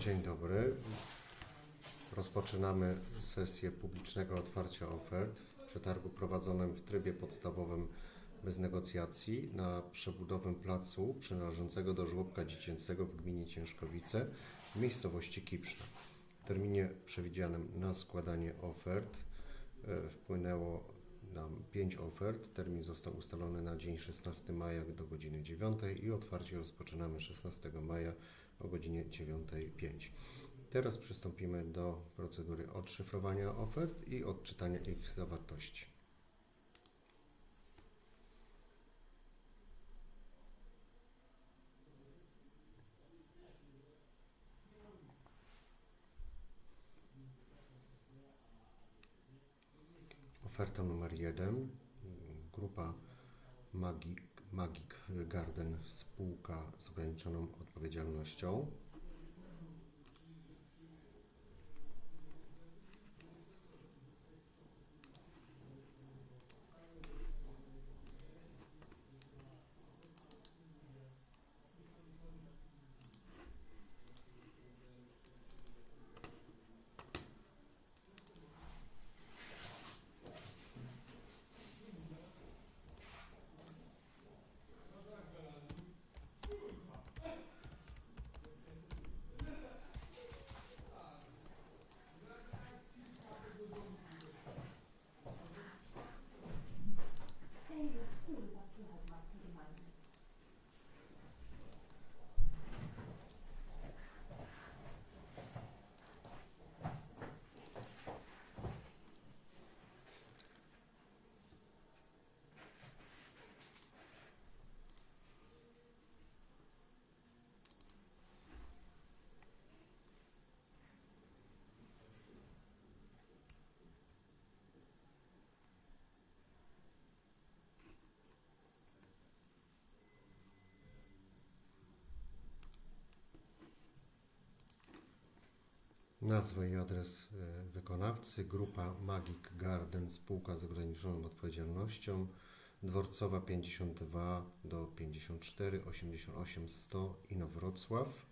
Dzień dobry. Rozpoczynamy sesję publicznego otwarcia ofert w przetargu prowadzonym w trybie podstawowym bez negocjacji na przebudowę placu przynależącego do żłobka dziecięcego w gminie Ciężkowice w miejscowości Kipszna. W terminie przewidzianym na składanie ofert e, wpłynęło nam 5 ofert. Termin został ustalony na dzień 16 maja do godziny 9 i otwarcie rozpoczynamy 16 maja o godzinie 9.05. Teraz przystąpimy do procedury odszyfrowania ofert i odczytania ich zawartości. Oferta numer 1, grupa Magic, Magic Garden, spółka z ograniczoną odpowiedzialnością. Nazwa i adres e, wykonawcy, grupa Magic Garden, spółka z ograniczoną odpowiedzialnością, Dworcowa 52 do 54, 88 100 Inowrocław.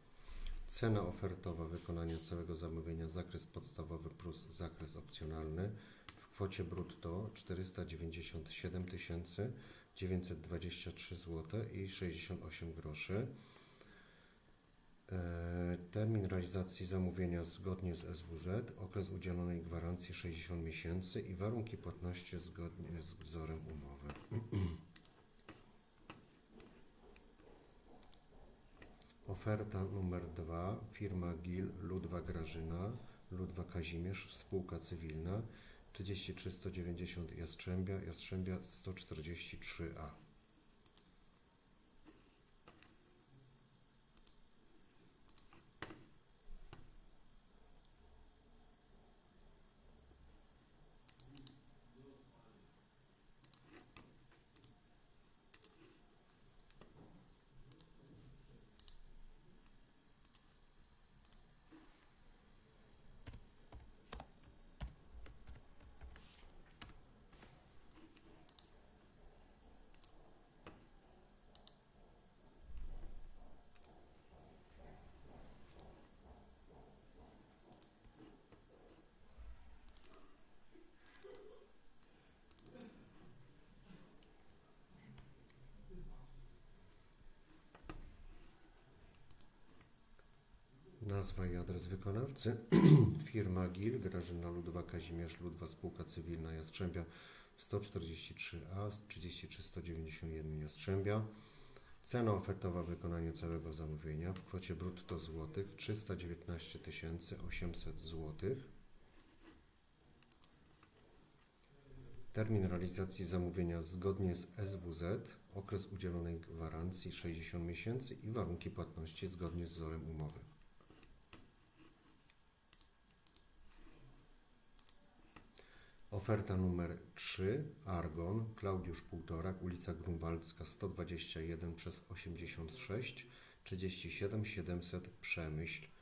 Cena ofertowa wykonania całego zamówienia, zakres podstawowy plus zakres opcjonalny w kwocie brutto 497 923 zł i 68 groszy. E, Termin realizacji zamówienia zgodnie z SWZ, okres udzielonej gwarancji 60 miesięcy i warunki płatności zgodnie z wzorem umowy. Oferta numer 2, firma GIL Ludwa Grażyna, Ludwa Kazimierz, spółka cywilna 33190 Jastrzębia, Jastrzębia 143A. Nazwa i adres wykonawcy. Firma GIL, Grażyna Ludwa, Kazimierz Ludwa, spółka cywilna Jastrzębia 143A, 33191 Jastrzębia. Cena ofertowa wykonania całego zamówienia w kwocie brutto złotych 319 800 złotych. Termin realizacji zamówienia zgodnie z SWZ, okres udzielonej gwarancji 60 miesięcy i warunki płatności zgodnie z wzorem umowy. Oferta numer 3, Argon, Klaudiusz Półtorak, ulica Grunwaldzka 121 przez 86, 37 700 Przemyśl.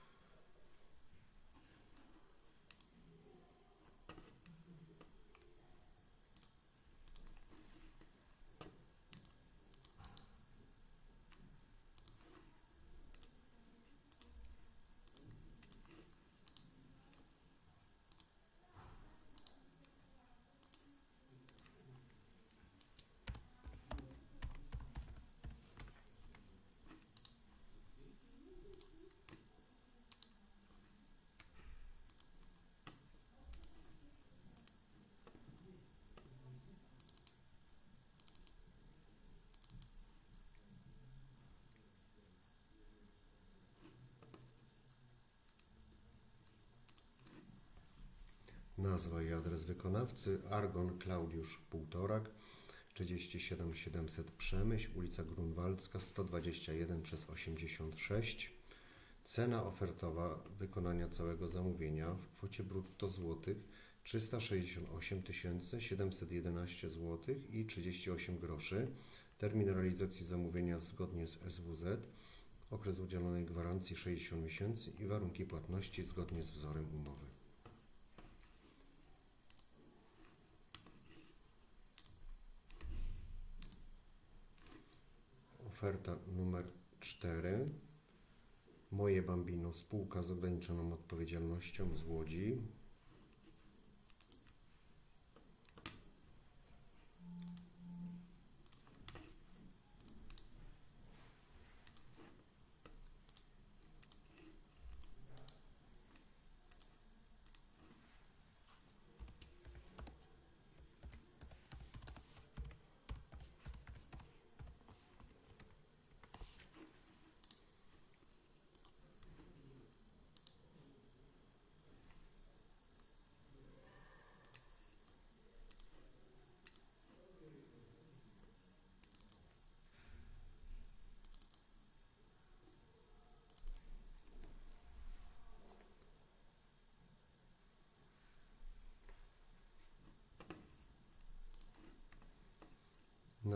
Nazwa i adres wykonawcy Argon Klaudiusz Półtorak 37 700 Przemyśl, ulica Grunwaldzka 121 przez 86. Cena ofertowa wykonania całego zamówienia w kwocie brutto złotych 368 711 zł i 38 groszy. Termin realizacji zamówienia zgodnie z SWZ. Okres udzielonej gwarancji 60 miesięcy i warunki płatności zgodnie z wzorem umowy. Oferta numer 4. Moje Bambino, spółka z ograniczoną odpowiedzialnością z Łodzi.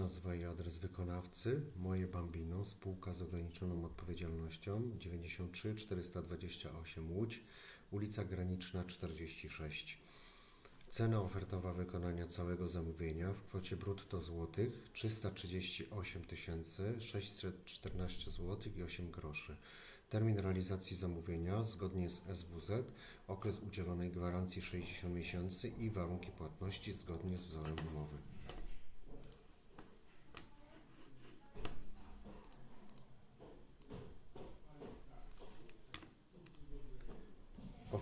Nazwa i adres wykonawcy Moje Bambino, spółka z ograniczoną odpowiedzialnością 93 428 Łódź, ulica Graniczna 46. Cena ofertowa wykonania całego zamówienia w kwocie brutto złotych 338 614 zł i 8 groszy. Termin realizacji zamówienia zgodnie z SWZ, okres udzielonej gwarancji 60 miesięcy i warunki płatności zgodnie z wzorem umowy.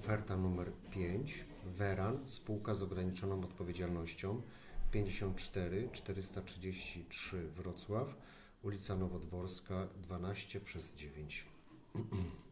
Oferta numer 5. Veran, spółka z ograniczoną odpowiedzialnością 54 433 Wrocław, ulica Nowodworska 12 przez 9.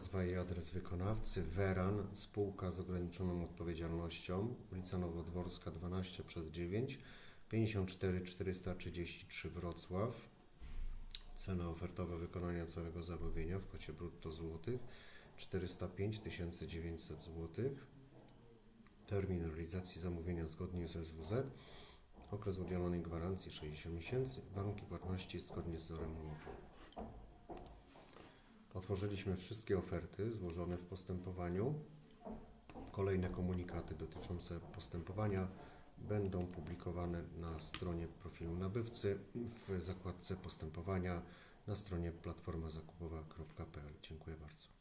Nazwa i adres wykonawcy Veran, spółka z ograniczoną odpowiedzialnością, ulica Nowodworska 12 przez 9, 54 433 Wrocław. Cena ofertowa wykonania całego zamówienia w kwocie brutto złotych 405 900 złotych. Termin realizacji zamówienia zgodnie z SWZ. Okres udzielonej gwarancji 60 miesięcy. Warunki płatności zgodnie z wzorem umowy. Otworzyliśmy wszystkie oferty złożone w postępowaniu. Kolejne komunikaty dotyczące postępowania będą publikowane na stronie profilu nabywcy w zakładce postępowania na stronie platformazakupowa.pl. Dziękuję bardzo.